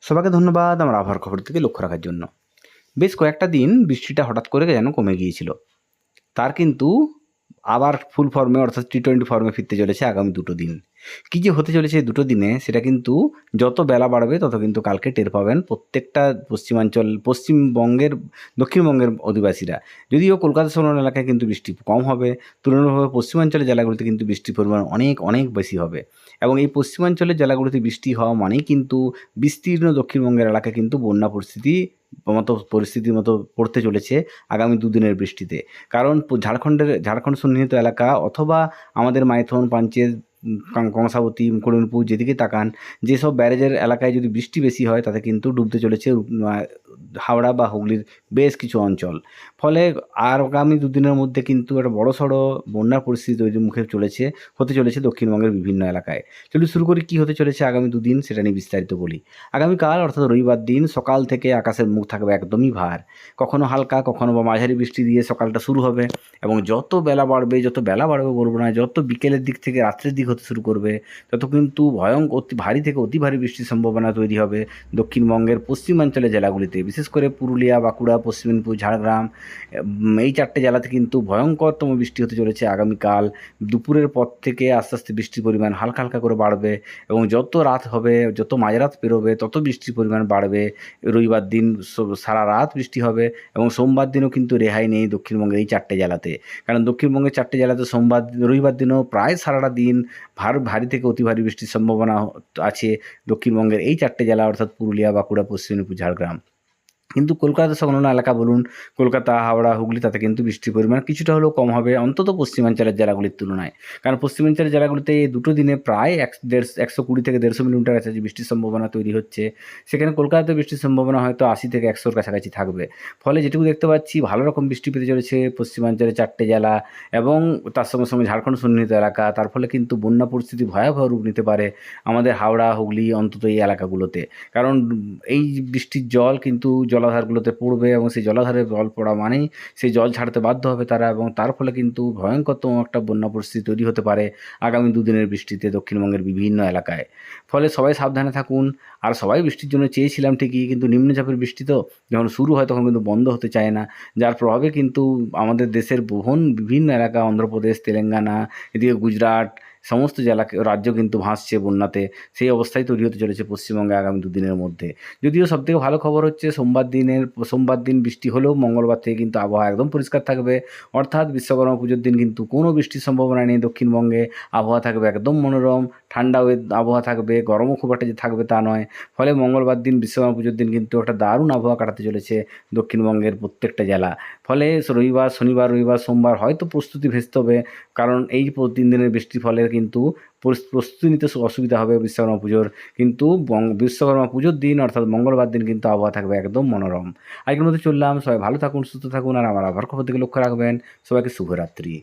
সবাইকে ধন্যবাদ আমার আবহাওয়ার খবর থেকে লক্ষ্য রাখার জন্য। বেশ কয়েকটা দিন বৃষ্টিটা হঠাৎ করে যেন কমে গিয়েছিল? তার কিন্তু আবার ফুল ফর্মে অর্থাৎ টি টোয়েন্টি ফর্মে ফিরতে চলেছে আগামী দুটো দিন। কী যে হতে চলেছে দুটো দিনে, সেটা কিন্তু যত বেলা বাড়বে তত কিন্তু কালকে টের পাবেন প্রত্যেকটা পশ্চিমাঞ্চল, পশ্চিমবঙ্গের, দক্ষিণবঙ্গের অধিবাসীরা। যদিও কলকাতা সংলগ্ন এলাকায় কিন্তু বৃষ্টি কম হবে, তুলনামূলকভাবে পশ্চিমাঞ্চলের জেলাগুলিতে কিন্তু বৃষ্টির পরিমাণ অনেক অনেক বেশি হবে। এবং এই পশ্চিমাঞ্চলের জেলাগুলিতে বৃষ্টি হওয়া মানেই কিন্তু বিস্তীর্ণ দক্ষিণবঙ্গের এলাকায় কিন্তু বন্যা পরিস্থিতি মতো, পরিস্থিতির মতো পড়তে চলেছে আগামী দুদিনের বৃষ্টিতে। কারণ ঝাড়খণ্ডের, ঝাড়খণ্ড সন্নিহিত এলাকা অথবা আমাদের মাইথন, পাঞ্চেত কংসাবতী করিমপুর যেদিকে তাকান, যেসব ব্যারেজের এলাকায় যদি বৃষ্টি বেশি হয়, তাতে কিন্তু ডুবতে চলেছে হাওড়া বা হুগলির বেশ কিছু অঞ্চল। ফলে আর আগামী দুদিনের মধ্যে কিন্তু একটা বড় সড়ো বন্যার পরিস্থিতি তৈরির মুখে চলেছে, হতে চলেছে দক্ষিণবঙ্গের বিভিন্ন এলাকায়। চলুন শুরু করি কী হতে চলেছে আগামী দুদিন, সেটা নিয়ে বিস্তারিত বলি। আগামীকাল, অর্থাৎ রবিবার দিন, সকাল থেকে আকাশের মুখ থাকবে একদমই ভার। কখনো হালকা, কখনো বা মাঝারি বৃষ্টি দিয়ে সকালটা শুরু হবে এবং যত বেলা বাড়বে, যত বেলা বাড়বে বলব না, যত বিকেলের দিক থেকে রাত্রের দিক হতে শুরু করবে, তত কিন্তু ভয়ঙ্কর, অতি ভারী থেকে অতি ভারী বৃষ্টির সম্ভাবনা তৈরি হবে দক্ষিণবঙ্গের পশ্চিমাঞ্চলের জেলাগুলিতে। বিশেষ করে পুরুলিয়া, বাঁকুড়া, পশ্চিম মেদিনীপুর, ঝাড়গ্রাম এই চারটে জেলাতে কিন্তু ভয়ঙ্করতম বৃষ্টি হতে চলেছে আগামীকাল। দুপুরের পর থেকে আস্তে আস্তে বৃষ্টির পরিমাণ হালকা হালকা করে বাড়বে এবং যত রাত হবে, যত মাঝরাত পেরোবে, তত বৃষ্টির পরিমাণ বাড়বে। রবিবার দিন সারা রাত বৃষ্টি হবে এবং সোমবার দিনও কিন্তু রেহাই নেই দক্ষিণবঙ্গের এই চারটে জেলাতে। কারণ দক্ষিণবঙ্গের চারটে জেলাতে সোমবার, রবিবার দিনও প্রায় সারাটা দিন ভার, ভারী থেকে অতি ভারী বৃষ্টির সম্ভাবনা আছে দক্ষিণবঙ্গের এই চারটে জেলা, অর্থাৎ পুরুলিয়া, বাঁকুড়া, পশ্চিম মেদিনীপুর, ঝাড়গ্রাম। কিন্তু কলকাতা সংলগ্ন এলাকা বলুন, কলকাতা, হাওড়া, হুগলি, তাতে কিন্তু বৃষ্টির পরিমাণ কিছুটা হলেও কম হবে, অন্তত পশ্চিমাঞ্চলের জেলাগুলির তুলনায়। কারণ পশ্চিমাঞ্চলের জেলাগুলিতে এই দুটো দিনে প্রায় এক দেড় একশো কুড়ি থেকে দেড়শো মিলিমিটার কাছাকাছি বৃষ্টির সম্ভাবনা তৈরি হচ্ছে। সেখানে কলকাতাতে বৃষ্টির সম্ভাবনা হয়তো আশি থেকে একশোর কাছাকাছি থাকবে। ফলে যেটুকু দেখতে পাচ্ছি, ভালো রকম বৃষ্টি পেতে চলেছে পশ্চিমাঞ্চলের চারটে জেলা এবং তার সঙ্গে সঙ্গে ঝাড়খণ্ড সন্নিহিত এলাকা। তার ফলে কিন্তু বন্যা পরিস্থিতি ভয়াবহ রূপ নিতে পারে আমাদের হাওড়া, হুগলি, অন্তত এই এলাকাগুলোতে। কারণ এই বৃষ্টির জল কিন্তু জলাধারগুলোতে পড়বে এবং সেই জলাধারে জল পড়া মানেই সেই জল ছাড়তে বাধ্য হবে তারা এবং তার ফলে কিন্তু ভয়ঙ্করতম একটা বন্যা পরিস্থিতি তৈরি হতে পারে আগামী দুদিনের বৃষ্টিতে দক্ষিণবঙ্গের বিভিন্ন এলাকায়। ফলে সবাই সাবধানে থাকুন। আর সবাই বৃষ্টির জন্য চেয়েছিলাম ঠিকই, কিন্তু নিম্নচাপের বৃষ্টি তো যখন শুরু হয় তখন কিন্তু বন্ধ হতে চায় না। যার প্রভাবে কিন্তু আমাদের দেশের বহুন বিভিন্ন এলাকা, অন্ধ্রপ্রদেশ, তেলেঙ্গানা, এদিকে গুজরাট সমস্ত জেলাকে, রাজ্য কিন্তু ভাসছে বন্যাতে। সেই অবস্থায় তৈরি হতে চলেছে পশ্চিমবঙ্গে আগামী দুদিনের মধ্যে। যদিও সবথেকে ভালো খবর হচ্ছে, সোমবার দিনের, সোমবার দিন বৃষ্টি হলেও মঙ্গলবার থেকে কিন্তু আবহাওয়া একদম পরিষ্কার থাকবে। অর্থাৎ বিশ্বকর্মা পুজোর দিন কিন্তু কোনো বৃষ্টির সম্ভাবনা নেই। দক্ষিণবঙ্গে আবহাওয়া থাকবে একদম মনোরম। ঠান্ডা ওয়ে- আবহাওয়া থাকবে, গরমও খুব একটা যে থাকবে তা নয়। ফলে মঙ্গলবার দিন বিশ্বকর্মা পুজোর দিন কিন্তু একটা দারুণ আবহাওয়া কাটাতে চলেছে দক্ষিণবঙ্গের প্রত্যেকটা জেলা। ফলে রবিবার, শনিবার, রবিবার, সোমবার হয়তো প্রস্তুতি ভেস্তে হবে, কারণ এই তিন দিনের বৃষ্টির ফলে কিন্তু প্রস্তুতি নিতে অসুবিধা হবে বিশ্বকর্মা পুজোর কিন্তু বিশ্বকর্মা পুজোর দিন অর্থাৎ মঙ্গলবার দিন কিন্তু আবহাওয়া থাকবে একদম মনোরম। আজকের মধ্যে চললাম, সবাই ভালো থাকুন, সুস্থ থাকুন, আর আমার আবার খবর থেকে লক্ষ্য রাখবেন। সবাইকে শুভরাত্রি।